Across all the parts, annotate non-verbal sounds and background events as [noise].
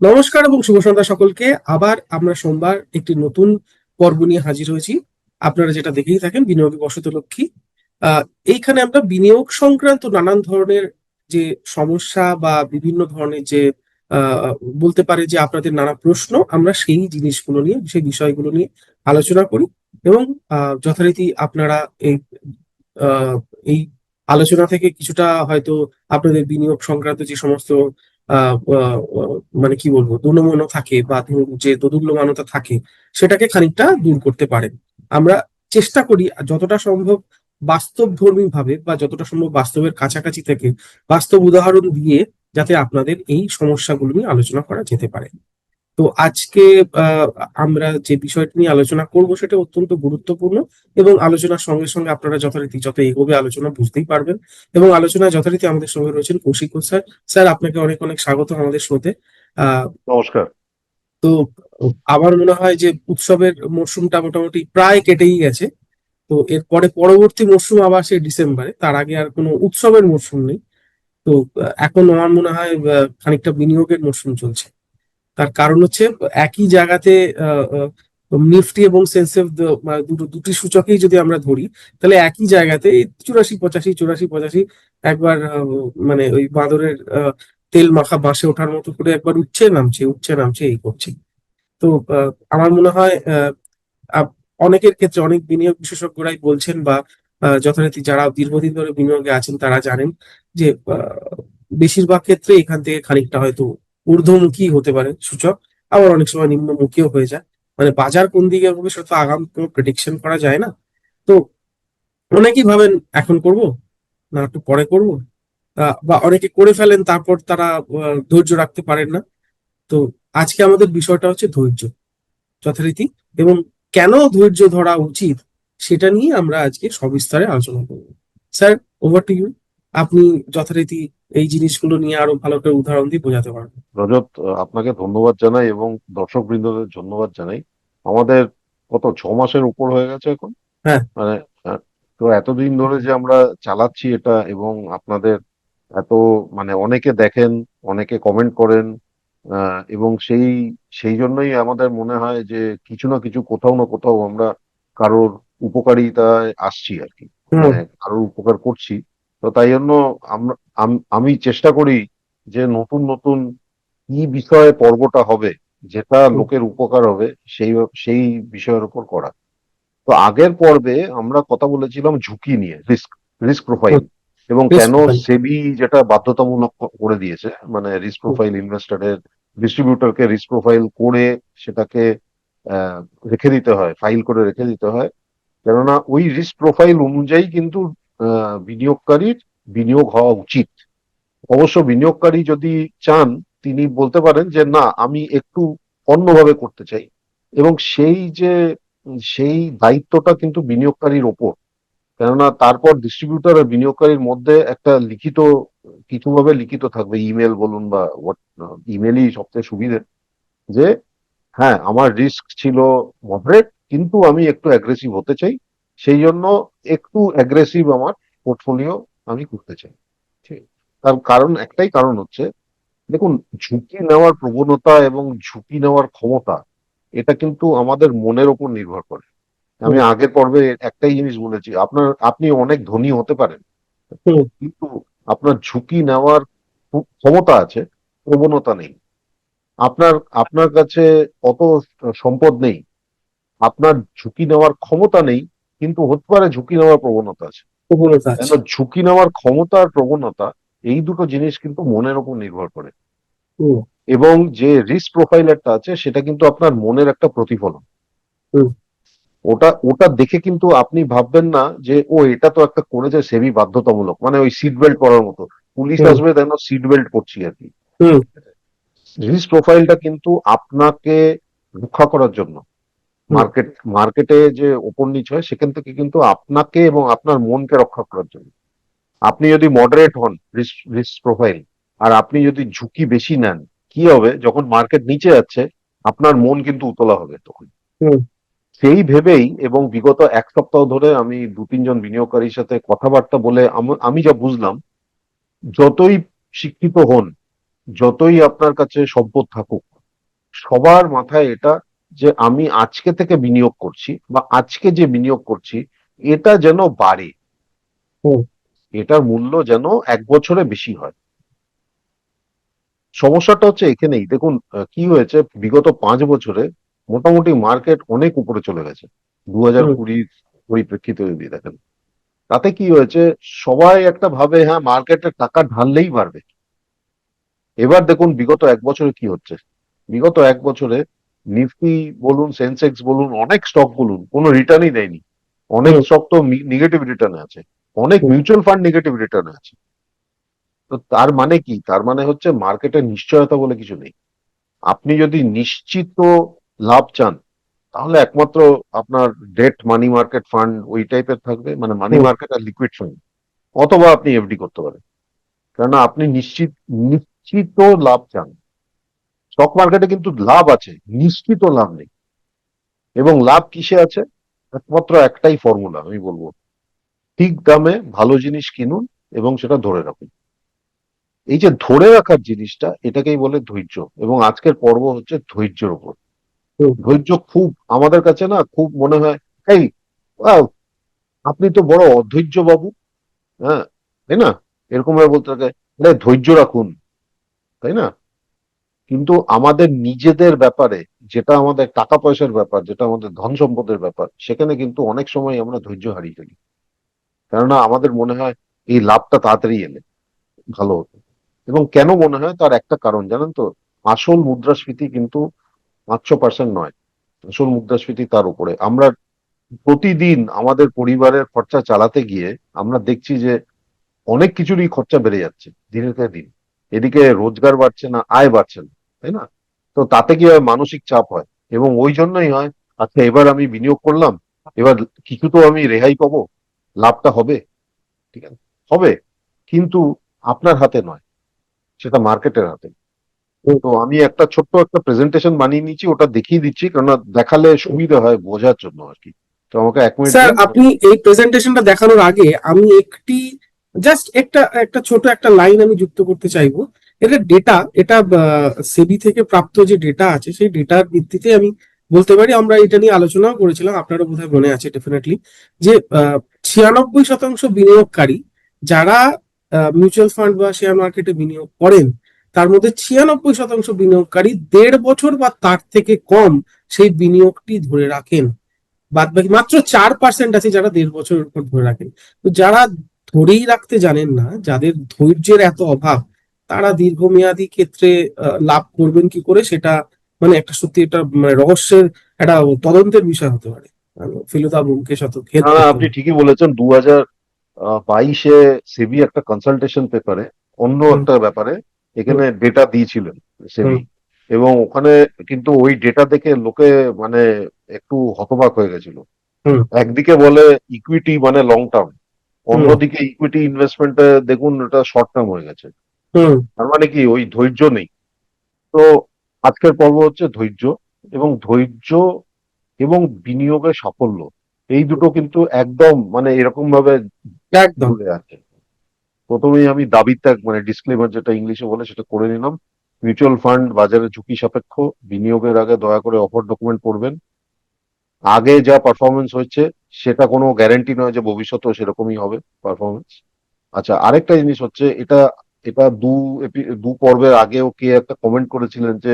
নমস্কার এবং শুভ সন্ধ্যা সকলকে। আবার আমরা সোমবার একটি নতুন পর্ব নিয়ে হাজির হয়েছি। আপনারা যেটা দেখেই থাকেন, বিনিয়োগী বসত লক্ষ্মী। এইখানে আমরা বিনিয়োগ সংক্রান্ত নানান ধরনের যে সমস্যা বা বিভিন্ন ধরনের যে বলতে পারে যে আপনাদের নানা প্রশ্ন, আমরা সেই জিনিসগুলো নিয়ে, সেই বিষয়গুলো নিয়ে আলোচনা করি এবং যথারীতি আপনারা এই এই আলোচনা থেকে কিছুটা হয়তো আপনাদের বিনিয়োগ সংক্রান্ত যে সমস্ত মানে কি বলব দুনমনো থাকে বা যে দোদুল্যমানতা থাকে, সেটাকে খানিকটা দূর করতে পারেন। আমরা চেষ্টা করি যতটা সম্ভব বাস্তবধর্মী ভাবে বা যতটা সম্ভব বাস্তবের কাছাকাছি থেকে বাস্তব উদাহরণ দিয়ে যাতে আপনাদের এই সমস্যাগুলো নিয়ে আলোচনা করা যেতে পারে। তো আজকে আহ, আমরা যে বিষয়টি নিয়ে আলোচনা করব সেটা অত্যন্ত গুরুত্বপূর্ণ এবং আলোচনার সঙ্গে সঙ্গে আপনারা যথারীতি যত এগোবে আলোচনা বুঝতেই পারবেন এবং আলোচনা যথারীতি আমাদের সঙ্গে রয়েছেন কৌশিক স্যার। স্যার আপনাকে অনেক অনেক স্বাগত আমাদের শোতে। আহ নমস্কার। তো আমার মনে হয় যে উৎসবের মরশুমটা মোটামুটি প্রায় কেটেই গেছে। তো এরপরে পরবর্তী মরশুম আবার সেই ডিসেম্বরে তার আগে আর কোনো উৎসবের মরশুম নেই। তো এখন আমার মনে হয় খানিকটা বিনিয়োগের মরশুম চলছে। তার কারণ হচ্ছে একই জায়গাতে নিফটি এবং সেন্সেক্স দুটো, দুটি সূচকেই যদি আমরা ধরি, তাহলে একই জায়গাতে চুরাশি, পঁচাশি চুরাশি, পঁচাশি একবার মানে ওই বাঁদরের তেল মাখা বাঁশে ওঠার মতো করে একবার উঠছে, নামছে উঠছে, নামছে, এই করছে। তো আমার মনে হয় অনেকের ক্ষেত্রে, অনেক বিনিয়োগ বিশেষজ্ঞরাই বলছেন বা যথারীতি যারা দীর্ঘদিন ধরে বিনিয়োগে আছেন, তারা জানেন যে বেশিরভাগ ক্ষেত্রে এখান থেকে খানিকটা হয়তো ঊর্ধ্বমুখী হতে পারে সূচক, আবার অনেক সময় নিম্নমুখীও হয়ে যায়। মানে বাজার কোন দিকে হবে সেটা তো আগাম কোনো প্রেডিকশন করা যায় না। তো অনেকেই ভাবেন, এখন করব? না, একটু পরে করব? বা অনেকে করে ফেলেন, তারপর তারা ধৈর্য রাখতে পারেন না। তো আজকে আমাদের বিষয়টা হচ্ছে ধৈর্য যথারীতি এবং কেন ধৈর্য ধরা উচিত সেটা নিয়ে আমরা আজকে সবিস্তারে আলোচনা করব। স্যার ওভার টু ইউ আপনি যথারীতি এই জিনিসগুলো নিয়ে আরও ভালো করে উদাহরণ দিয়ে বোঝাতে পারবেন রজত আপনাকে ধন্যবাদ জানাই এবং দর্শক বৃন্দদের ধন্যবাদ জানাই। আমাদের কত ছ মাসের উপর হয়ে গেছে এখন? হ্যাঁ। মানে তো এতদিন ধরে যে আমরা চালাচ্ছি এটা এবং আপনাদের এত মানে অনেকে দেখেন অনেকে কমেন্ট করেন আহ, এবং সেই সেই জন্যই আমাদের মনে হয় যে কিছু না কিছু কোথাও না কোথাও আমরা কারোর উপকারিতায় আসছি আর কি। মানে কারোর উপকার করছি। তো তাই জন্য আমরা আম- চেষ্টা করি যে নতুন নতুন কি বিষয়ে পর্বটা হবে যেটা লোকের উপকার হবে সেই সেই বিষয়ের উপর করা। তো আগের পর্বে আমরা কথা বলেছিলাম ঝুঁকি নিয়ে রিস্ক রিস্ক প্রোফাইল এবং কেন সেবি যেটা বাধ্যতামূলক করে দিয়েছে মানে রিস্ক প্রোফাইল ইনভেস্টরের ডিস্ট্রিবিউটরকে রিস্ক প্রোফাইল করে সেটাকে আহ, রেখে দিতে হয় ফাইল করে রেখে দিতে হয়। কেননা ওই রিস্ক প্রোফাইল অনুযায়ী কিন্তু আহ, বিনিয়োগকারীর বিনিয়োগ হওয়া উচিত। অবশ্য বিনিয়োগকারী যদি চান, তিনি বলতে পারেন যে, না, আমি একটু অন্যভাবে করতে চাই। এবং সেই যে, সেই দায়িত্বটা কিন্তু বিনিয়োগকারীর ওপর। কেননা তারপর ডিস্ট্রিবিউটার আর বিনিয়োগকারীর মধ্যে একটা লিখিত, কিছুভাবে লিখিত থাকবে ইমেল বলুন বা ইমেলই সবচেয়ে সুবিধে, যে হ্যাঁ আমার রিস্ক ছিল মডারেট কিন্তু আমি একটু অ্যাগ্রেসিভ হতে চাই। সেই জন্য একটু অ্যাগ্রেসিভ আমার পোর্টফোলিও আমি করতে চাই। ঠিক তার কারণ একটাই কারণ হচ্ছে দেখুন ঝুঁকি নেওয়ার প্রবণতা এবং ঝুঁকি নেওয়ার ক্ষমতা এটা কিন্তু আমাদের মনের ওপর নির্ভর করে। আমি আগের পর্বে একটাই জিনিস বলেছি আপনার আপনি অনেক ধনী হতে পারেন কিন্তু আপনার ঝুঁকি নেওয়ার ক্ষমতা আছে প্রবণতা নেই। আপনার আপনার কাছে অত সম্পদ নেই আপনার ঝুঁকি নেওয়ার ক্ষমতা নেই কিন্তু হতে পারে ঝুঁকি নেওয়ার প্রবণতা আছে। প্রবণতা ঝুঁকি নেওয়ার ক্ষমতা আর প্রবণতা এই দুটো জিনিস কিন্তু মনের উপর নির্ভর করে। এবং যে রিস্ক প্রোফাইলারটা আছে সেটা কিন্তু আপনার মনের একটা প্রতিফলন। ওটা ওটা দেখে কিন্তু আপনি ভাববেন না যে ও এটা তো একটা করেছে সেবি বাধ্যতামূলক। মানে ওই সিট বেল্ট পরার মতো। পুলিশ আসবে তাই সিট বেল্ট পরছি আর কি। রিস্ক প্রোফাইলটা কিন্তু আপনাকে রক্ষা করার জন্য। মার্কেট মার্কেটে যে ওপর নিচ হয় সেখান থেকে কিন্তু আপনাকে এবং আপনার মনকে রক্ষা করার জন্য। আপনি যদি মডারেট হন রিস্ক প্রোফাইল আর আপনি যদি ঝুঁকি বেশি নেন কি হবে? যখন মার্কেট নিচে যাচ্ছে আপনার মন কিন্তু উতলা হবে তখন। সেই ভেবেই এবং বিগত এক সপ্তাহ ধরে আমি দু তিনজন বিনিয়োগকারীর সাথে কথাবার্তা বলে আমি যা বুঝলাম যতই শিক্ষিত হন যতই আপনার কাছে সম্পদ থাকুক সবার মাথায় এটা যে আমি আজকে থেকে বিনিয়োগ করছি বা আজকে যে বিনিয়োগ করছি এটা যেন বাড়ে। এটার মূল্য যেন এক বছরে বেশি হয়। সমস্যাটা হচ্ছে এখানেই। দেখুন কি হয়েছে? বিগত পাঁচ বছরে মোটামুটি মার্কেট অনেক উপরে চলে গেছে। দু হাজার। কুড়ির পরিপ্রেক্ষিতে যদি দেখেন তাতে কি হয়েছে? সবাই একটা ভাবে হ্যাঁ মার্কেটে টাকা ঢাললেই বাড়বে। এবার দেখুন বিগত এক বছরে কি হচ্ছে? বিগত এক বছরে নিফটি বলুন সেন্সেক্স বলুন অনেক স্টক বলুন কোনো রিটার্নই দেয়নি। অনেক। স্টক তো নেগেটিভ রিটার্ন আছে। অনেক মিউচুয়াল ফান্ড নেগেটিভ রিটার্ন আছে। তো তার মানে কি? তার মানে হচ্ছে মার্কেটের নিশ্চয়তা বলে কিছু নেই। আপনি যদি নিশ্চিত লাভ চান তাহলে একমাত্র আপনার ডেট মানি মার্কেট ফান্ড ওই টাইপের থাকবে। মানে মানি মার্কেট আর লিকুইড ফান্ড অথবা আপনি এফডি করতে পারেন। কেননা আপনি নিশ্চিত নিশ্চিত লাভ চান। স্টক মার্কেটে কিন্তু লাভ আছে নিশ্চিত লাভ নেই। এবং লাভ কিসে আছে? একমাত্র একটাই ফর্মুলা আমি বলব। ঠিক দামে ভালো জিনিস কিনুন এবং সেটা ধরে রাখুন। এই যে ধরে রাখার জিনিসটা এটাকেই বলে ধৈর্য। এবং আজকের পর্ব হচ্ছে ধৈর্যের উপর। ধৈর্য খুব আমাদের কাছে না খুব মনে হয় এই আপনি তো বড় অধৈর্য বাবু। হ্যাঁ তাই না? এরকম ভাবে বলতে থাকে ধৈর্য রাখুন তাই না? কিন্তু আমাদের নিজেদের ব্যাপারে যেটা আমাদের টাকা পয়সার ব্যাপার, যেটা আমাদের ধন সম্পদের ব্যাপার, সেখানে কিন্তু অনেক সময় আমরা ধৈর্য হারিয়ে ফেলি। কেননা আমাদের মনে হয় এই লাভটা তাড়াতাড়ি এলে ভালো হতো। এবং কেন মনে হয়? তার একটা কারণ, জানেন তো? আসল মুদ্রাস্ফীতি কিন্তু পাঁচশো পার্সেন্ট নয়। আসল মুদ্রাস্ফীতি তার উপরে। আমরা প্রতিদিন আমাদের পরিবারের খরচা চালাতে গিয়ে আমরা দেখছি যে অনেক কিছুরই খরচা বেড়ে যাচ্ছে দিনের দিন। এদিকে রোজগার বাড়ছে না, আয় বাড়ছে না। তাই না? তো তাতে কি হয়? মানসিক চাপ হয়। এবং ওই জন্যই হয় আচ্ছা এবার আমি বিনিয়োগ করলাম এবার কিছু তো আমি রেহাই পাবো লাভটা হবে ঠিক আছে? হবে কিন্তু আপনার হাতে নয় সেটা মার্কেটের হাতে। তো আমি একটা ছোট্ট একটা প্রেজেন্টেশন বানিয়ে নিচ্ছি ওটা দেখিয়ে দিচ্ছি কেননা দেখালে সুবিধা হয় বোঝার জন্য আর কি। তো আমাকে এক মিনিট স্যার আপনি এই প্রেজেন্টেশনটা দেখানোর আগে আমি একটি জাস্ট একটা একটা ছোট একটা লাইন আমি যুক্ত করতে চাইব। এটা ডেটা এটা সেবি থেকে প্রাপ্ত যে ডেটা আছে, সেই ডেটার ভিত্তিতে আমি বলতে পারি আমরা এটা নিয়ে আলোচনাও করেছিলাম, আপনারও বোধহয় মনে আছে ডেফিনেটলি যে ছিয়ানব্বই শতাংশ বিনিয়োগকারী যারা মিউচুয়াল ফান্ড বা শেয়ার মার্কেটে বিনিয়োগ করেন, তার মধ্যে ছিয়ানব্বই শতাংশ বিনিয়োগকারী দেড় বছর বা তার থেকে কম সেই বিনিয়োগটি ধরে রাখেন। বাদ বাকি মাত্র চার পার্সেন্ট আছে যারা দেড় বছরের উপর ধরে রাখেন। তো যারা ধরেই রাখতে জানেন না, যাদের ধৈর্যের এত অভাব তারা দীর্ঘমেয়াদী ক্ষেত্রে লাভ করবেন কি করে সেটা মানে একটা সত্যি একটা মানে রহস্যের একটা তদন্তের বিষয় হতে পারে। ফিলুদা না না আপনি ঠিকই বলেছেন। দু হাজার বাইশে সেবি একটা কনসালটেশন পেপারে অন্য একটা ব্যাপারে এখানে ডেটা দিয়েছিলেন সেবি। এবং ওখানে কিন্তু ওই ডেটা দেখে লোকে মানে একটু হতবাক হয়ে গেছিল। একদিকে বলে ইকুইটি মানে লং টার্ম অন্যদিকে ইকুইটি ইনভেস্টমেন্টে দেখুন এটা শর্ট টার্ম হয়ে গেছে। তার মানে কি ওই ধৈর্য নেই। তো আজকের পর্ব হচ্ছে ধৈর্য এবং ধৈর্য এবং বিনিয়োগের সাফল্য। এই দুটো কিন্তু একদম মানে এরকম ভাবে ঘুরে আছে। প্রথমেই আমি দাবি ত্যাগ মানে ডিসক্লেমার যেটা ইংলিশে বলে সেটা করে নিলাম। মিউচুয়াল ফান্ড বাজারে ঝুঁকি সাপেক্ষ বিনিয়োগের আগে দয়া করে অফার ডকুমেন্ট পড়বেন। আগে যা পারফরমেন্স হচ্ছে সেটা কোনো গ্যারান্টি নয় যে ভবিষ্যতেও সেরকমই হবে পারফরমেন্স আচ্ছা আরেকটা জিনিস হচ্ছে এটা এটা দু দু পর্বের আগেও কে একটা কমেন্ট করেছিলেন যে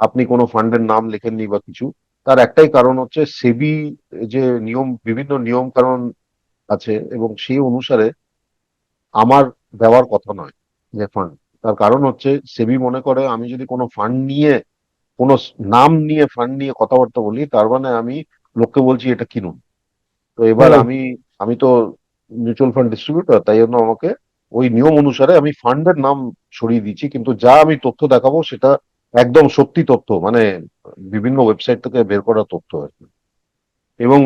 আপনি কোনো ফান্ডের নাম লেখেননি বা কিছু। তার একটাই কারণ হচ্ছে সেবি যে নিয়ম বিভিন্ন নিয়ম কারণ আছে এবং সেই অনুসারে আমার দেওয়ার কথা নয় যে ফান্ড তার কারণ হচ্ছে সেবি মনে করে আমি যদি কোনো ফান্ড নিয়ে কোনো নাম নিয়ে ফান্ড নিয়ে কথাবার্তা বলি তার মানে আমি লোককে বলছি এটা কিনুন। তো এবার আমি আমি তো মিউচুয়াল ফান্ড ডিস্ট্রিবিউটর তাই জন্য আমাকে ওই নিয়ম অনুসারে আমি ফান্ডের নাম সরিয়ে দিচ্ছি কিন্তু যা আমি তথ্য দেখাবো সেটা একদম সত্যি তথ্য মানে বিভিন্ন ওয়েবসাইট থেকে বের করা তথ্য আর কি। এবং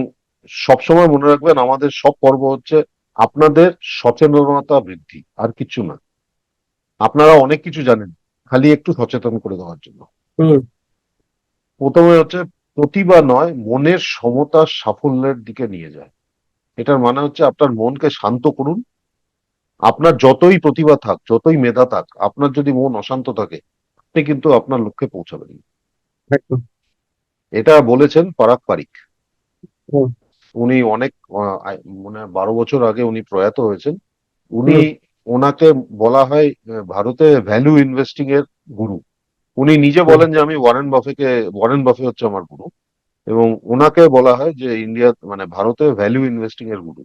সবসময় মনে রাখবেন আমাদের সব পর্ব হচ্ছে আপনাদের সচেতনতা বৃদ্ধি আর কিছু না। আপনারা অনেক কিছু জানেন খালি একটু সচেতন করে দেওয়ার জন্য। প্রথমে হচ্ছে প্রতিভা নয় মনের সমতা সাফল্যের দিকে নিয়ে যায়। এটার মানে হচ্ছে আপনার মনকে শান্ত করুন আপনার যতই প্রতিভা থাক যতই মেধা থাক আপনার যদি মন অশান্ত থাকে আপনি কিন্তু আপনার লক্ষ্যে পৌঁছাবেন এটা বলেছেন পরাগ পারিক উনি অনেক মানে বারো বছর আগে উনি প্রয়াত হয়েছেন। উনি ওনাকে বলা হয় ভারতে ভ্যালু ইনভেস্টিং এর গুরু। উনি নিজে বলেন যে আমি ওয়ারেন বাফেকে ওয়ারেন বাফে হচ্ছে আমার গুরু। এবং ওনাকে বলা হয় যে ইন্ডিয়া মানে ভারতে ভ্যালু ইনভেস্টিং এর গুরু।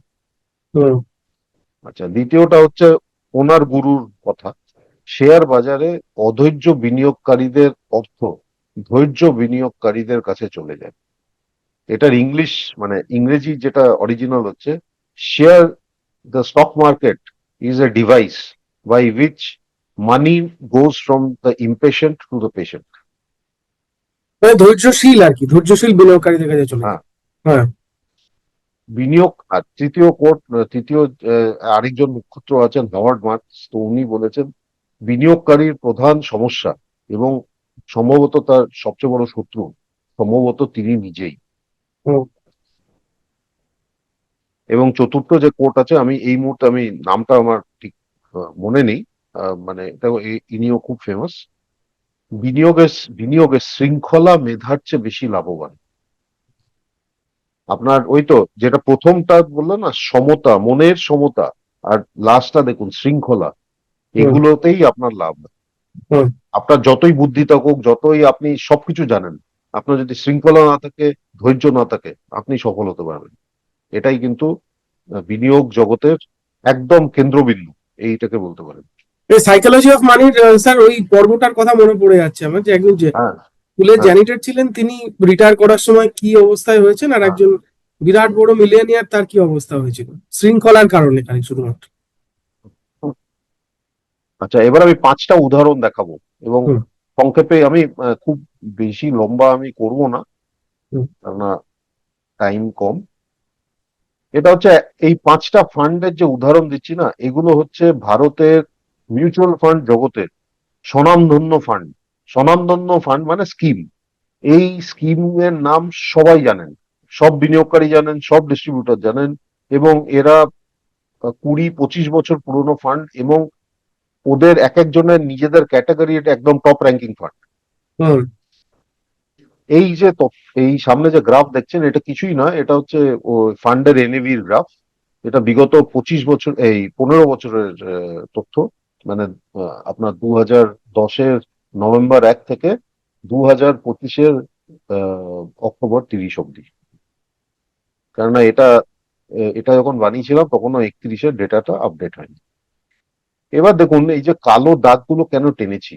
আচ্ছা দ্বিতীয়টা হচ্ছে ওনার গুরুর কথা। শেয়ার বাজারে অধৈর্য বিনিয়োগকারীদের অর্থ ধৈর্য বিনিয়োগকারীদের কাছে চলে যায়। এটার ইংলিশ মানে ইংরেজি যেটা অরিজিনাল হচ্ছে share the stock market is a device by which money goes from the impatient to the patient ধৈর্যশীল আর কি ধৈর্যশীল বিনিয়োগকারীদের কাছে চলে হ্যাঁ। বিনিয়োগ আর তৃতীয় কোর্ট তৃতীয় আরেকজন মুখ্যত্র আছেন হাওয়ার্ড মার্কস তো উনি বলেছেন বিনিয়োগকারীর প্রধান সমস্যা এবং সম্ভবত তার সবচেয়ে বড় শত্রু সম্ভবত তিনি নিজেই। এবং চতুর্থ যে কোর্ট আছে আমি এই মুহূর্তে আমি নামটা আমার ঠিক মনে নেই মানে এটা ইনিও খুব ফেমাস বিনিয়োগের বিনিয়োগের শৃঙ্খলা মেধার চেয়ে বেশি লাভবান। আপনার ওই তো যেটা প্রথমটা বললেন না সমতা মনের সমতা আর লাস্টটা দেখুন শৃঙ্খলা এগুলোতেই আপনার লাভ আপনার যতই বুদ্ধি থাকুক যতই আপনি সবকিছু জানেন আপনার যদি শৃঙ্খলা না থাকে ধৈর্য না থাকে আপনি সফল হতে পারবেন। এটাই কিন্তু বিনিয়োগ জগতের একদম কেন্দ্রবিন্দু এইটাকে বলতে পারেন। এই সাইকোলজি অফ মানির স্যার ওই পর্বটার কথা মনে পড়ে যাচ্ছে আমার যে একজন যে হ্যাঁ। স্কুলের। জ্যানিটর ছিলেন তিনি রিটায়ার করার সময় কি অবস্থায় হয়েছেন আর হ্যাঁ। একজন বিরাট বড় মিলিয়নিয়ার তার কি অবস্থা হয়েছিল শৃঙ্খলার কারণে খালি শুধুমাত্র আচ্ছা এবার আমি পাঁচটা উদাহরণ দেখাবো এবং সংক্ষেপে আমি খুব বেশি লম্বা আমি করব না। কেননা টাইম কম এটা হচ্ছে এই পাঁচটা ফান্ডের যে উদাহরণ দিচ্ছি না এগুলো হচ্ছে ভারতের মিউচুয়াল ফান্ড জগতের স্বনামধন্য ফান্ড স্বনামধন্য ফান্ড মানে স্কিম এই স্কিমের নাম সবাই জানেন। সব বিনিয়োগকারী জানেন সব ডিস্ট্রিবিউটর জানেন এবং এরা কুড়ি পঁচিশ বছর পুরনো ফান্ড এবং ওদের এক একজনের নিজেদের ক্যাটাগরি এটা একদম টপ র্যাঙ্কিং ফান্ড এই যে এই সামনে যে গ্রাফ দেখছেন এটা কিছুই নয় এটা হচ্ছে ফান্ডের এনএভির গ্রাফ এটা বিগত পঁচিশ বছর এই পনেরো বছরের তথ্য। মানে আপনার দু হাজার দশের নভেম্বর এক থেকে দু হাজার পঁচিশের অক্টোবর তিরিশ অব্দি কেননা এটা এটা যখন বানিয়েছিলাম তখনও একত্রিশের ডেটাটা আপডেট হয়নি। এবার দেখুন এই যে কালো দাগগুলো কেন টেনেছি?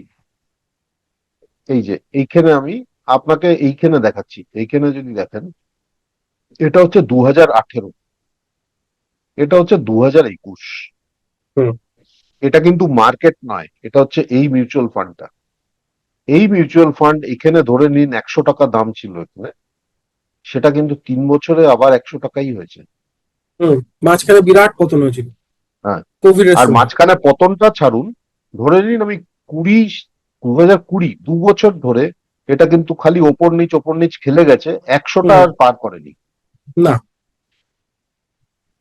এই যে এইখানে আমি আপনাকে এইখানে দেখাচ্ছি। এইখানে যদি দেখেন এটা হচ্ছে দু হাজার আঠেরো। এটা হচ্ছে দু হাজার একুশ। হুম। এটা কিন্তু মার্কেট নয়। এটা হচ্ছে এই মিউচুয়াল ফান্ডটা এই মিউচুয়াল ফান্ড এখানে ধরে নিন একশো টাকা দাম ছিল এখানে সেটা কিন্তু তিন বছরে আবার একশো টাকাই হয়েছে মাঝখানে বিরাট পতন হয়েছিল হ্যাঁ। আর মাঝখানে পতনটা ছাড়ুন ধরে নিন আমি কুড়ি দু হাজার কুড়ি দু বছর ধরে এটা কিন্তু খালি ওপর নিচ ওপর নিচ খেলে গেছে একশোটা। আর পার করেনি না।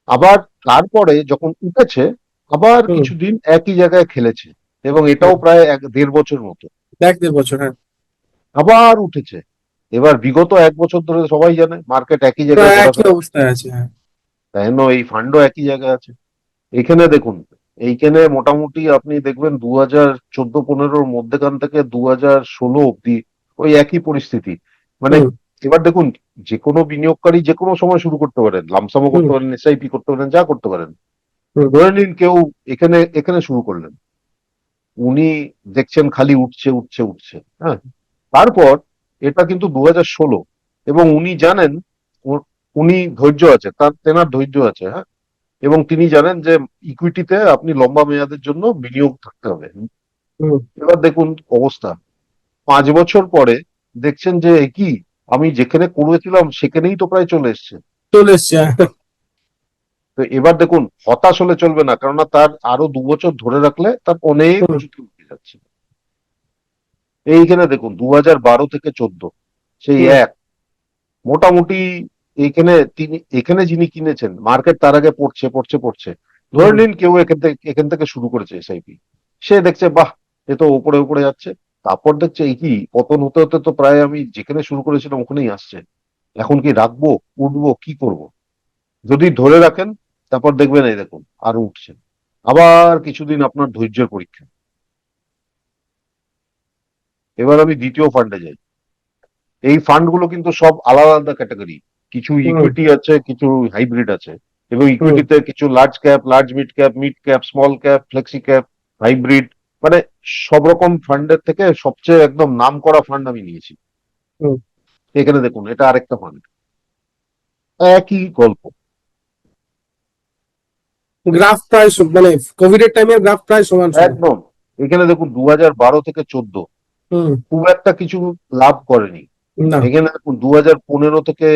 আবার তারপরে যখন উঠেছে আবার কিছুদিন একই জায়গায় খেলেছে এবং এটাও প্রায় এক দেড় বছর মতো এক দেড় বছর হ্যাঁ। আবার উঠেছে। এবার বিগত এক বছর ধরে সবাই জানে মার্কেট একই জায়গায় একই অবস্থায় আছে হ্যাঁ। তাই জন্য এই ফান্ডও একই জায়গায় আছে। এখানে দেখুন এইখানে মোটামুটি আপনি দেখবেন দু হাজার চোদ্দ পনেরোর মধ্যেখান থেকে দু হাজার ষোলো অব্দি ওই একই পরিস্থিতি। মানে এবার দেখুন যে কোনো বিনিয়োগকারী যে কোনো সময় শুরু করতে পারেন। লামসামও করতে পারেন এসআইপি করতে পারেন যা করতে পারেন। ধরে নিন কেউ এখানে এখানে শুরু করলেন। উনি দেখছেন খালি উঠছে উঠছে উঠছে। হ্যাঁ। তারপর এটা কিন্তু দু হাজার ষোলো। এবং উনি জানেন উনি ধৈর্য আছে তার তেনার ধৈর্য আছে হ্যাঁ। এবং তিনি জানেন যে ইকুইটিতে আপনি লম্বা মেয়াদের জন্য বিনিয়োগ থাকতে হবে। এবার দেখুন অবস্থা। পাঁচ বছর পরে দেখছেন যে কি? আমি যেখানে করেছিলাম সেখানেই তো প্রায় চলে এসছে। চলে এসছে হ্যাঁ। তো এবার দেখুন হতাশ হলে চলবে না কেননা তার আরও দু বছর ধরে রাখলে তার অনেক। উঠে যাচ্ছে। এইখানে দেখুন দু হাজার বারো থেকে চোদ্দ সেই এক। মোটামুটি এইখানে তিনি এখানে যিনি কিনেছেন মার্কেট তার আগে পড়ছে পড়ছে পড়ছে। ধরে নিন কেউ এখান থেকে এখান থেকে শুরু করেছে এসআইপি সে দেখছে বাহ এ তো উপরে উপরে যাচ্ছে। তারপর দেখছে এই কি পতন হতে হতে তো প্রায় আমি যেখানে শুরু করেছিলাম ওখানেই আসছে। এখন কি রাখব উঠবো কি করব? যদি ধরে রাখেন তারপর দেখবেন এই দেখুন আর উঠছে আবার কিছুদিন আপনার ধৈর্যের পরীক্ষা। এবার আমি দ্বিতীয় ফান্ডে যাই। এই ফান্ডগুলো কিন্তু সব আলাদা আলাদা ক্যাটাগরি কিছু ইকুইটি আছে কিছু হাইব্রিড আছে। এবং ইকুইটিতে কিছু large cap large mid cap mid cap small cap flexi cap hybrid মানে সব রকম ফান্ডের থেকে সবচেয়ে একদম নাম করা ফান্ড আমি নিয়েছি। এখানে দেখুন এটা আরেকটা ফান্ড একই গল্প। গ্রাফ প্রায় মানে কোভিড এর টাইমে গ্রাফ প্রায় সমান একদম। এখানে দেখুন দু বারো থেকে চোদ্দ। খুব একটা কিছু লাভ করেনি। এখানে দেখুন দু পনেরো থেকে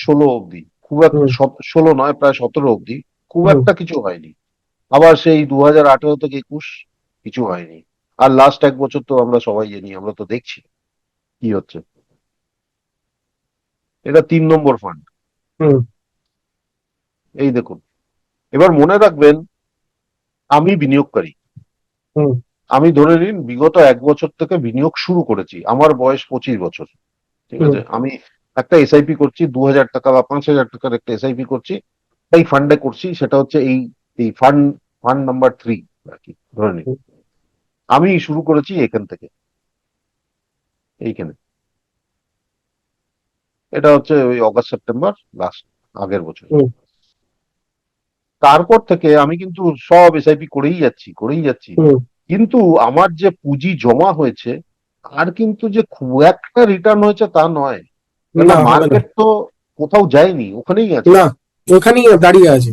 ষোলো অবধি খুব একটা ষোলো নয় প্রায় সতেরো অবধি খুব একটা কিছু হয়নি। আবার সেই দু হাজার আঠেরো থেকে একুশ কিছু হয়নি। আর লাস্ট এক বছর তো আমরা সবাই জানি আমরা তো দেখছি কি হচ্ছে। এটা তিন নম্বর ফান্ড হুম। এই দেখুন। এবার মনে রাখবেন আমি বিনিয়োগকারী। আমি ধরে নিন বিগত এক বছর থেকে বিনিয়োগ শুরু করেছি। আমার বয়স পঁচিশ বছর। ঠিক আছে? আমি একটা এসআইপি করছি দু হাজার টাকা বা পাঁচ হাজার টাকার একটা এসআইপি করছি। এই ফান্ডে করছি সেটা হচ্ছে এই এই ফান্ড ফান্ড নাম্বার থ্রি আর কি ধরে নিন। আমি শুরু করেছি এখান থেকে। এইখানে। এটা হচ্ছে ওই অগাস্ট সেপ্টেম্বর লাস্ট আগের বছর। তারপর থেকে আমি কিন্তু সব এসআইপি করেই যাচ্ছি করেই যাচ্ছি। কিন্তু আমার যে পুঁজি জমা হয়েছে আর কিন্তু যে খুব একটা রিটার্ন হয়েছে তা নয়। মার্কেট তো কোথাও যায়নি ওখানেই আছে। না ওখানেই দাঁড়িয়ে আছে।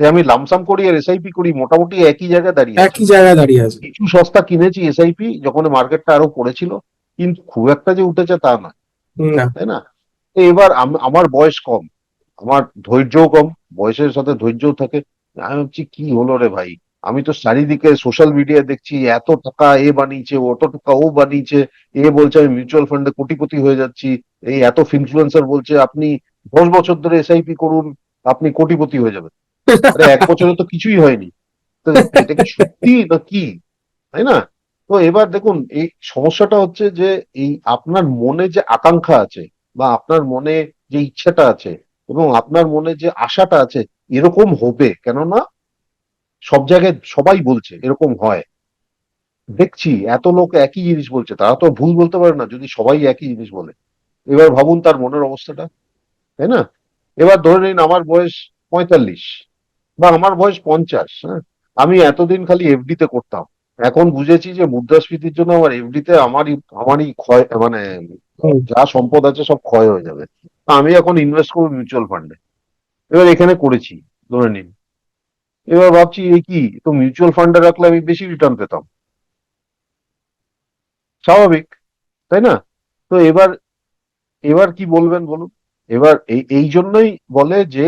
সে আমি লামসাম করি আর এসআইপি করি মোটামুটি একই জায়গায় দাঁড়িয়ে একই জায়গায় দাঁড়িয়ে আছে। কিছু সস্তা কিনেছি এসআইপি যখন মার্কেটটা আরও পড়েছিল কিন্তু খুব একটা যে উঠেছে তা না। তাই না? এবার আমার বয়স কম। আমার ধৈর্যও কম, বয়সের সাথে ধৈর্যও থাকে। আমি ভাবছি, কি হলো রে ভাই? আমি তো চারিদিকে সোশ্যাল মিডিয়া দেখছি, এত টাকা এ বানিয়েছে, অত টাকা ও বানিয়েছে, এ বলছে আমি মিউচুয়াল ফান্ডে কোটিপতি হয়ে যাচ্ছি, এই এত ইনফ্লুয়েন্সার বলছে, আপনি দশ বছর ধরে এসআইপি করুন, আপনি কোটিপতি হয়ে যাবেন। এক বছরে তো কিছুই হয়নি। এটা কি সত্যি না কি? তাই না? তো এবার দেখুন, এই সমস্যাটা হচ্ছে যে, এই আপনার মনে যে আকাঙ্ক্ষা আছে, বা আপনার মনে যে ইচ্ছাটা আছে এবং আপনার মনে যে আশাটা আছে এরকম হবে। কেননা সব জায়গায় সবাই বলছে এরকম হয়। দেখছি এত লোক একই জিনিস বলছে। তারা তো ভুল বলতে পারে না যদি সবাই একই জিনিস বলে। এবার ভাবুন তার মনের অবস্থাটা তাই না? এবার ধরে নিন আমার বয়স পঁয়তাল্লিশ বা আমার বয়স পঞ্চাশ হ্যাঁ? আমি এতদিন খালি এফডি তে করতাম। এখন বুঝেছি যে মুদ্রাস্ফীতির জন্য আমার এফডি তে আমারই আমারই ক্ষয় মানে যা সম্পদ আছে সব ক্ষয় হয়ে যাবে। আমি এখন ইনভেস্ট করব মিউচুয়াল ফান্ডে এবার এখানে করেছি, ধরে নিন। এবার ভাবছি এই কি? তো মিউচুয়াল ফান্ডে রাখলে আমি বেশি রিটার্ন পেতাম। স্বাভাবিক, তাই না? তো এবার এবার কি বলবেন বলুন? এবার এই এই জন্যই বলে যে,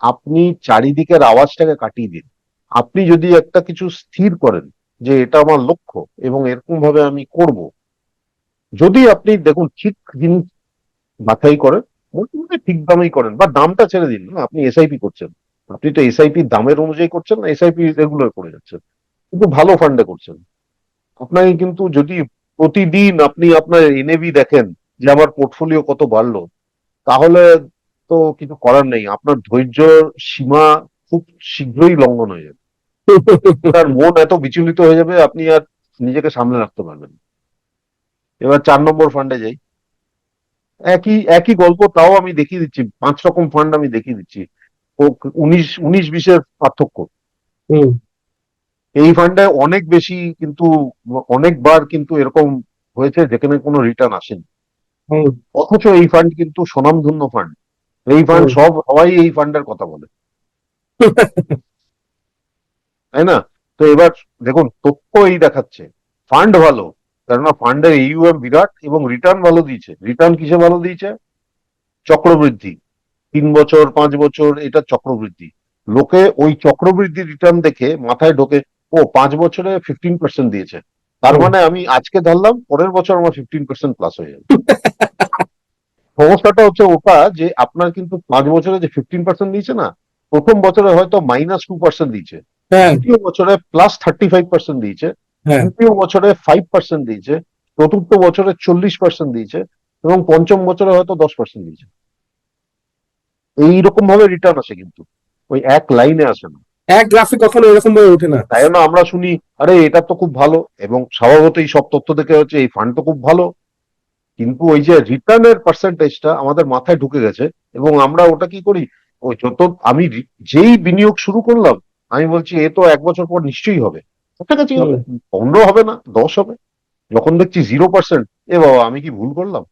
আপনি চারিদিকের আওয়াজটাকে কাটিয়ে দিন। আপনি যদি একটা কিছু স্থির করেন, যে এটা আমার লক্ষ্য এবং এরকম ভাবে আমি করব। যদি আপনি, দেখুন, ঠিক জিনিস বাছাই করেন মোটামুটি ঠিক দামেই করেন, বা দামটা ছেড়ে দিন, না, আপনি এসআইপি করছেন। আপনি তো এসআইপি দামের অনুযায়ী করছেন না এসআইপি রেগুলার করে যাচ্ছেন। কিন্তু ভালো ফান্ডে করছেন। আপনাকে কিন্তু যদি প্রতিদিন আপনি আপনার এনএভি দেখেন যে আমার পোর্টফোলিও কত বাড়লো, তাহলে তো কিছু করার নেই। আপনার ধৈর্য সীমা খুব শীঘ্রই লঙ্ঘন হয়ে যাবে। আপনার মন এত বিচলিত হয়ে যাবে, আপনি আর নিজেকে সামলে রাখতে পারবেন এবার চার নম্বর ফান্ডে যাই। একই একই গল্প তাও আমি দেখিয়ে দিচ্ছি পাঁচ রকম ফান্ড আমি দেখিয়ে দিচ্ছি। ও উনিশ উনিশ বিশের পার্থক্য। এই ফান্ডে অনেক বেশি কিন্তু অনেকবার কিন্তু এরকম হয়েছে যেখানে কোনো রিটার্ন আসেনি। অথচ এই ফান্ড কিন্তু স্বনামধন্য ফান্ড এই ফান্ড সব সবাই এই ফান্ডের কথা বলে। [laughs] তাই না? তো এবার দেখুন তথ্য এই দেখাচ্ছে। ফান্ড ভালো কেননা ফান্ডের ইউএম বিরাট এবং রিটার্ন ভালো দিয়েছে। রিটার্ন কিসে ভালো দিয়েছে? চক্রবৃদ্ধি। তিন বছর পাঁচ বছর এটা চক্রবৃদ্ধি। লোকে ওই চক্রবৃদ্ধি রিটার্ন দেখে মাথায় ঢোকে ও পাঁচ বছরে ফিফটিন পার্সেন্ট দিয়েছে। তার মানে আমি আজকে ধরলাম পরের বছর আমার ফিফটিন পার্সেন্ট প্লাস হয়ে যাবে। সমস্যাটা হচ্ছে ওটা যে আপনার কিন্তু পাঁচ বছরে যে ফিফটিন পার্সেন্ট দিয়েছে না প্রথম বছরে হয়তো মাইনাস টু পার্সেন্ট দিয়েছে। হ্যাঁ। দ্বিতীয় বছরে প্লাস থার্টি ফাইভ পার্সেন্ট দিয়েছে। হ্যাঁ। তৃতীয় বছরে ফাইভ পার্সেন্ট দিয়েছে চতুর্থ বছরে চল্লিশ পার্সেন্ট দিয়েছে এবং পঞ্চম বছরে হয়তো দশ পার্সেন্ট দিয়েছে। এইরকম ভাবে রিটার্ন আসে কিন্তু। ওই এক লাইনে আসে না। এক গ্রাফে কখনো এরকম ভাবে ওঠে না। তাই না আমরা শুনি আরে এটা তো খুব ভালো। এবং স্বভাবতই সব তথ্য দেখে হচ্ছে এই ফান্ড তো খুব ভালো। কিন্তু ওই যে রিটার্নের পার্সেন্টেজটা আমাদের মাথায় ঢুকে গেছে এবং আমরা ওটা কি করি? ওই যত আমি যেই বিনিয়োগ শুরু করলাম আমি বলছি এ তো এক বছর পর নিশ্চয়ই হবে। কাছাকাছি হবে। পনেরো হবে না দশ হবে। যখন দেখছি জিরো পার্সেন্ট এ বাবা আমি কি ভুল করলাম?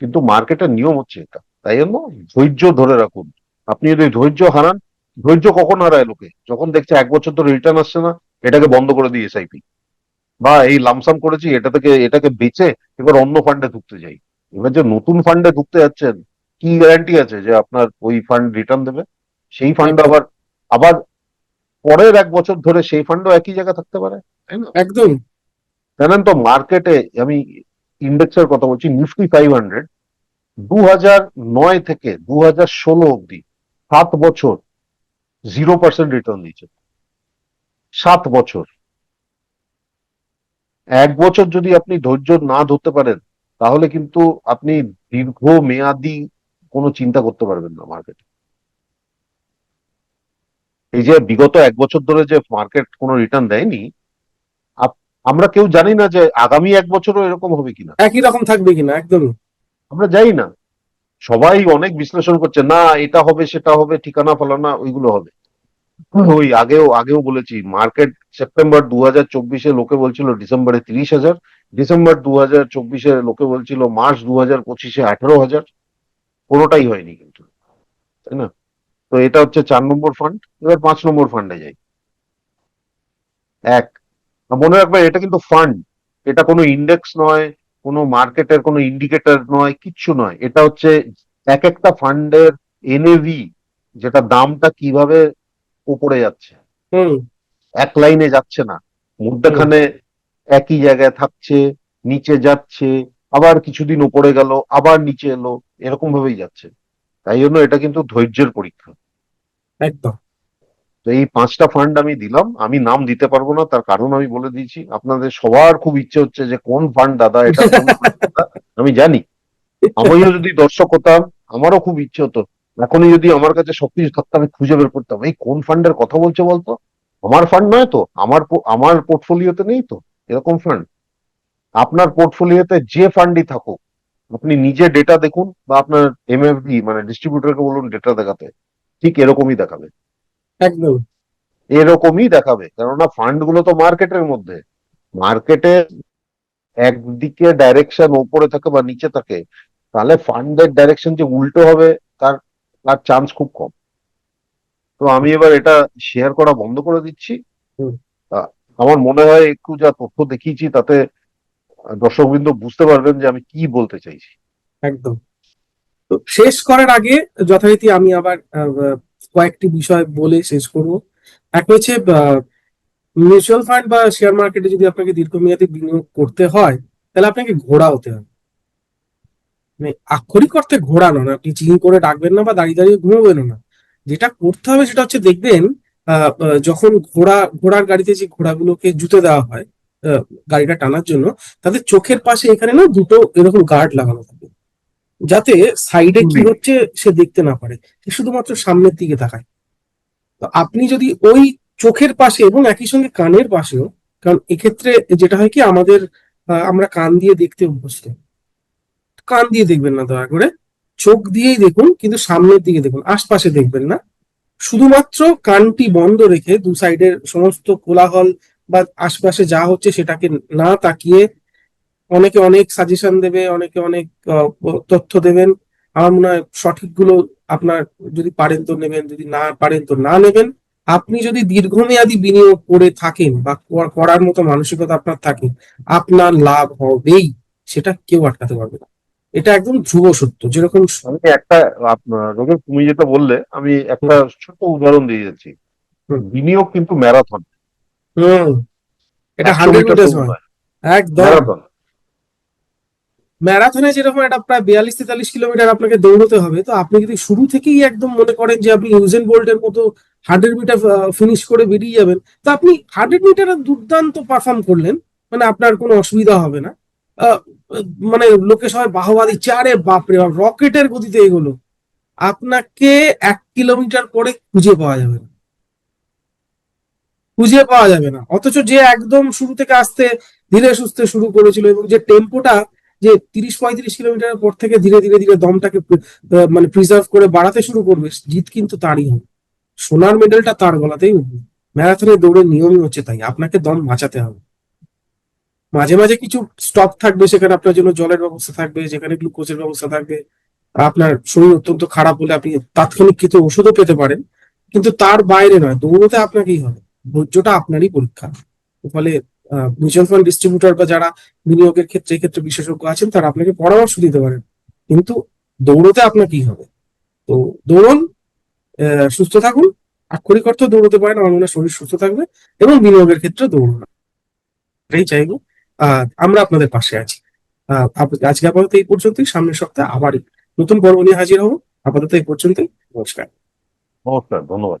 কিন্তু মার্কেটের নিয়ম হচ্ছে এটা। তাই জন্য ধৈর্য ধরে রাখুন। আপনি যদি ধৈর্য হারান ধৈর্য কখন হারায় লোকে? যখন দেখছে এক বছর ধরে রিটার্ন আসছে না এটাকে বন্ধ করে দিয়ে এসআইপি বা এই লামসাম করেছি এটা থেকে এটাকে বেচে এবার অন্য ফান্ডে ঢুকতে যাই। এবার যে নতুন ফান্ডে ঢুকতে যাচ্ছেন কি গ্যারান্টি আছে যে আপনার ওই ফান্ড রিটার্ন দেবে? সেই ফান্ড আবার আবার পরের এক বছর ধরে সেই ফান্ডও একই জায়গা থাকতে পারে? একদম। জানেন তো মার্কেটে আমি ইন্ডেক্সের কথা বলছি নিফটি ফাইভ হান্ড্রেড দু হাজার নয় থেকে দু হাজার ষোলো অব্দি সাত বছর জিরো পার্সেন্ট রিটার্ন দিয়েছে। সাত বছর। এক বছর যদি আপনি ধৈর্য না ধরতে পারেন তাহলে কিন্তু আপনি দীর্ঘ মেয়াদি কোনো চিন্তা করতে পারবেন না মার্কেটে এই যে বিগত এক বছর ধরে যে মার্কেট কোনো রিটার্ন দেয়নি আমরা কেউ জানি না যে আগামী এক বছরও এরকম হবে কিনা। একই রকম থাকবে কিনা একদম আমরা জানি না। সবাই অনেক বিশ্লেষণ করছে না এটা হবে সেটা হবে ঠিকানা ফলানা ওইগুলো হবে। ওই আগেও আগেও বলেছি মার্কেট সেপ্টেম্বর দু হাজার চব্বিশে লোকে বলছিল ডিসেম্বরে তিরিশ হাজার ডিসেম্বর দু হাজার চব্বিশে লোকে বলছিল মার্চ দু হাজার পঁচিশে আঠারো হাজার। কোনোটাই হয়নি কিন্তু তাই না? তো এটা হচ্ছে চার নম্বর ফান্ড এবার পাঁচ নম্বর ফান্ডে যাই। এক মনে রাখবেন এটা কিন্তু ফান্ড এটা কোনো ইন্ডেক্স নয় কোনো মার্কেটের কোনো ইন্ডিকেটর নয় কিচ্ছু নয়। এটা হচ্ছে এক একটা ফান্ডের এনএভি যেটা দামটা কীভাবে উপরে যাচ্ছে। হুম। এক লাইনে যাচ্ছে না। মধ্যখানে একই জায়গায় থাকছে নিচে যাচ্ছে আবার কিছুদিন উপরে গেল আবার নিচে এলো এরকম ভাবেই যাচ্ছে। তাই জন্য এটা কিন্তু ধৈর্যের পরীক্ষা। একদম। তো এই পাঁচটা ফান্ড আমি দিলাম আমি নাম দিতে পারব না তার কারণ আমি বলে দিয়েছি। আপনাদের সবার খুব ইচ্ছে হচ্ছে যে কোন ফান্ড দাদা এটা? আমি জানি। আমিও যদি দর্শক হতাম আমারও খুব ইচ্ছে হতো। এখনই যদি আমার কাছে সবকিছু থাকতো আমি খুঁজে বের করতাম। এই কোন ফান্ডের কথা বলছে বলতো? আমার ফান্ড নয় তো? আমার আমার পোর্টফোলিওতে নেই তো? এরকম ফান্ড আপনার পোর্টফোলিওতে যে ফান্ডই থাকুক আপনি নিজে ডেটা দেখুন বা আপনার এমএফডি মানে ডিস্ট্রিবিউটরকে বলুন ডেটা দেখাতে ঠিক এরকমই দেখাবে। একদম। এরকমই দেখাবে কেননা ফান্ডগুলো তো মার্কেটের মধ্যে। মার্কেটে একদিকে ডাইরেকশন উপরে থাকে বা নিচে থাকে তাহলে ফান্ডের ডাইরেকশন যে উল্টো হবে তার তার চান্স খুব কম। তো আমি এবার এটা শেয়ার করা বন্ধ করে দিচ্ছি। আমার মনে হয় একটু যা তথ্য দেখিয়েছি তাতে দর্শকবৃন্দ বুঝতে পারবেন যে আমি কি বলতে চাইছি। একদম। তো শেষ করার আগে যথারীতি আমি আবার কয়েকটি বিষয় বলে শেষ করব। এক হচ্ছে মিউচুয়াল ফান্ড বা শেয়ার মার্কেটে যদি আপনাকে দীর্ঘমেয়াদী বিনিয়োগ করতে হয়, তাহলে আপনাকে ঘোড়া হতে হবে। মানে আক্ষরিক অর্থে ঘোড়া নয় আপনি চিন করে ডাকবেন না বা দাঁড়িয়ে দাঁড়িয়ে ঘুমোবেন না। যেটা করতে হবে সেটা হচ্ছে দেখবেন যখন ঘোড়া, ঘোড়ার গাড়িতে যে ঘোড়াগুলোকে জুতে দেওয়া হয় গাড়িটা টানার জন্য তাদের চোখের পাশে এখানে না দুটো এরকম গার্ড লাগানো থাকে। যাতে সাইডে কি হচ্ছে সে দেখতে না পারে। সে শুধুমাত্র সামনের দিকে তাকায়। তো আপনি যদি ওই চোখের পাশে এবং একই সঙ্গে কানের পাশেও কারণ এক্ষেত্রে যেটা হয় কি আমাদের আমরা কান দিয়ে দেখতে অভ্যস্ত। কান দিয়ে দেখবেন না দয়া করে। চোখ দিয়েই দেখুন কিন্তু সামনের দিকে দেখুন। আশপাশে দেখবেন না। শুধুমাত্র কানটি বন্ধ রেখে দু সাইডের সমস্ত কোলাহল বা আশপাশে যা হচ্ছে সেটাকে না তাকিয়ে অনেকে অনেক সাজেশন দেবে অনেকে অনেক তথ্য দেবেন। আমার মনে হয় সঠিকগুলো আপনার যদি পারেন তো নেবেন যদি না পারেন তো না নেবেন। আপনি যদি দীর্ঘমেয়াদী বিনিয়োগ করে থাকেন বা করার মতো মানসিকতা আপনার থাকে আপনার লাভ হবেই সেটা কেউ আটকাতে পারবে না। এটা একদম ধ্রুব সত্য যেরকম আমি একটা রোগের তুমি যেটা বললে আমি একটা ছোট উদাহরণ দিয়ে যাচ্ছি। বিনিয়োগ কিন্তু ম্যারাথন। হুম। এটা হান্ড্রেড মিটার্স হয়। একদম। ম্যারাথনে। যেরকম একটা প্রায় বিয়াল্লিশ তেতাল্লিশ কিলোমিটার আপনাকে দৌড়তে হবে তো আপনি যদি শুরু থেকেই একদম মনে করেন যে আপনি ইউজেন বোল্টের মতো হান্ড্রেড মিটার ফিনিশ করে বেরিয়ে যাবেন তো আপনি হান্ড্রেড মিটার দুর্দান্ত পারফর্ম করলেন মানে আপনার কোনো অসুবিধা হবে না। মানে লোকে সবাই বাহবা দিচ্ছে আরে বাপরে বাপ রকেটের গতিতে এগুলো। আপনাকে এক কিলোমিটার পরে খুঁজে পাওয়া যাবে না। খুঁজে পাওয়া যাবে না। অথচ যে একদম শুরু থেকে আসতে ধীরে সুস্থে শুরু করেছিল এবং যে টেম্পোটা যে তিরিশ পঁয়ত্রিশ কিলোমিটার পর থেকে ধীরে ধীরে ধীরে দমটাকে মানে প্রিজার্ভ করে বাড়াতে শুরু করবে, জিত কিন্তু তারই হবে। সোনার মেডেলটা তার গলাতেই উঠবে। ম্যারাথনে দৌড়ের নিয়মই হচ্ছে তাই, আপনাকে দম বাঁচাতে হবে। মাঝে মাঝে কিছু স্টপ থাকবে সেখানে আপনার জন্য জলের ব্যবস্থা থাকবে, যেখানে গ্লুকোজের ব্যবস্থা থাকবে। আপনার শরীর অত্যন্ত খারাপ হলে আপনি তাৎক্ষণিক কিছু ওষুধও পেতে পারেন। কিন্তু তার বাইরে নয়, দৌড়তে আপনাকেই হবে। ধৈর্যটা আপনারই পরীক্ষা। ফলে মিউচুয়াল ফান্ড ডিস্ট্রিবিউটর বা যারা বিনিয়োগের ক্ষেত্রে ক্ষেত্রে বিশেষজ্ঞ আছেন, তারা আপনাকে পরামর্শ দিতে পারেন। কিন্তু দৌড়তে আপনার কি হবে? তো দৌড়ন সুস্থ থাকুন, আক্ষরিক অর্থ দৌড়তে পারেন, আমার মনে হয় শরীর সুস্থ থাকবে এবং বিনিয়োগের ক্ষেত্রে দৌড়ুন। এটাই চাইব আমরা আপনাদের পাশে আছি। আজকে আপাতত এই পর্যন্তই, সামনের সপ্তাহে আবার নতুন পর্ব নিয়ে হাজির হব। আপাতত এই পর্যন্তই, নমস্কার। নমস্কার, ধন্যবাদ।